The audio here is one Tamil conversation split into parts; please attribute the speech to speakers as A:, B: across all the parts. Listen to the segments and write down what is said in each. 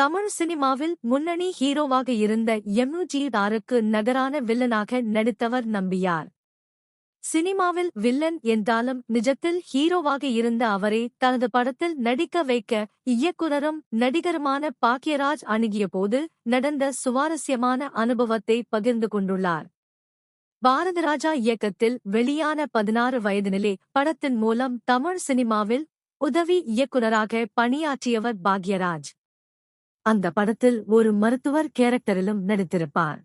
A: தமிழ் சினிமாவில் முன்னணி ஹீரோவாக இருந்த எம்யூஜிடாருக்கு நகரான வில்லனாக நடித்தவர் நம்பியார். சினிமாவில் வில்லன் என்றாலும் நிஜத்தில் ஹீரோவாக இருந்த அவரை தனது படத்தில் நடிக்க வைக்க இயக்குனரும் நடிகருமான பாக்கியராஜ் அணுகிய போது நடந்த சுவாரஸ்யமான அனுபவத்தை பகிர்ந்து கொண்டுள்ளார். பாரதராஜா இயக்கத்தில் வெளியான பதினாறு வயதினிலே படத்தின் மூலம் தமிழ் சினிமாவில் உதவி இயக்குனராக பணியாற்றியவர் பாக்யராஜ். அந்த படத்தில் ஒரு மருத்துவர் கேரக்டரிலும் நடித்திருப்பார்.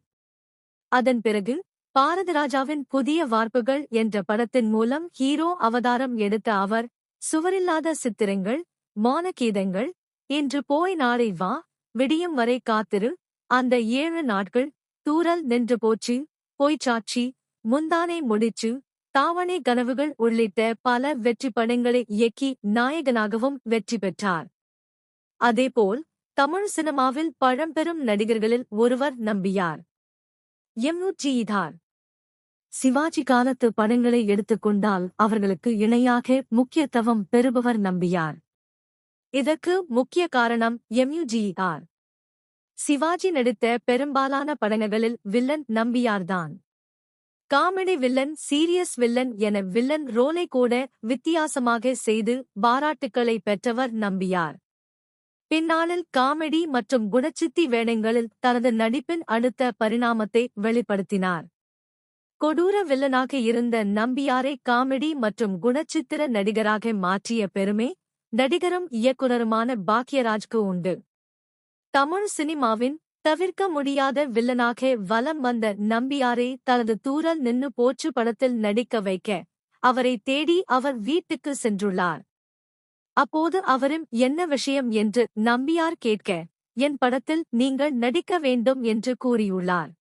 A: அதன் பிறகு பாரதராஜாவின் புதிய வார்ப்புகள் என்ற படத்தின் மூலம் ஹீரோ அவதாரம் எடுத்த அவர் சுவரில்லாத சித்திரங்கள் மானகீதங்கள் இன்று போய் நாளை வா விடியும் வரை காத்திரு அந்த ஏழு நாட்கள் தூரல் நின்று போச்சு பொய்ச்சாட்சி முந்தானை முடிச்சு தாவணை கனவுகள் உள்ளிட்ட பல வெற்றி படங்களை இயக்கி நாயகனாகவும் வெற்றி பெற்றார். அதேபோல் தமிழ் சினிமாவில் பழம்பெரும் நடிகர்களில் ஒருவர் நம்பியார். எம்யூஜியிதார் சிவாஜி காலத்து படங்களை எடுத்துக்கொண்டால் அவர்களுக்கு இணையாக முக்கியத்துவம் பெறுபவர் நம்பியார். இதற்கு முக்கிய காரணம் எம்யுஜிஆர் சிவாஜி நடித்த பெரும்பாலான படங்களில் வில்லன் நம்பியார்தான். காமெடி வில்லன் சீரியஸ் வில்லன் என வில்லன் ரோலை கூட வித்தியாசமாக செய்து பாராட்டுக்களை பெற்றவர் நம்பியார். பின்னாளில் காமெடி மற்றும் குணச்சித்தி வேடங்களில் தனது நடிப்பின் அடுத்த பரிணாமத்தை வெளிப்படுத்தினார். கொடூர வில்லனாக இருந்த நம்பியாரை காமெடி மற்றும் குணச்சித்திர நடிகராக மாற்றிய பெருமை நடிகரும் இயக்குனருமான பாக்யராஜ்க்கு உண்டு. தமிழ் சினிமாவின் தவிர்க்க முடியாத வில்லனாக வலம் வந்த நம்பியாரை தனது தூரல் நின்னு போச்சு படத்தில் நடிக்க வைக்க அவரை தேடி அவர் வீட்டுக்கு சென்றுள்ளார். அப்போது அவரும் என்ன விஷயம் என்று நம்பியார் கேட்க என் படத்தில் நீங்கள் நடிக்க வேண்டும் என்று கூறியுள்ளார்.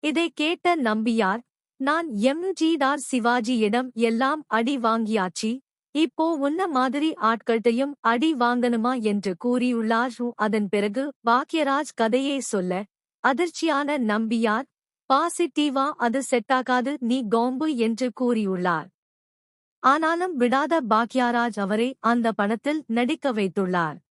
A: இதை கேட்ட நம்பியார் நான் எம்ஜிதார் சிவாஜியிடம் எல்லாம் அடி வாங்கியாச்சி இப்போ உன்ன மாதிரி ஆட்கள்டையும் அடி வாங்கணுமா என்று கூறியுள்ளார். அதன் பிறகு பாக்யராஜ் கதையை சொல்ல அதிர்ச்சியான நம்பியார் பாசிட்டிவா அது செட்டாகாது நீ கோம்பு என்று கூறியுள்ளார். ஆனாலும் விடாத பாக்யாராஜ் அவரை அந்த படத்தில் நடிக்க வைத்துள்ளார்.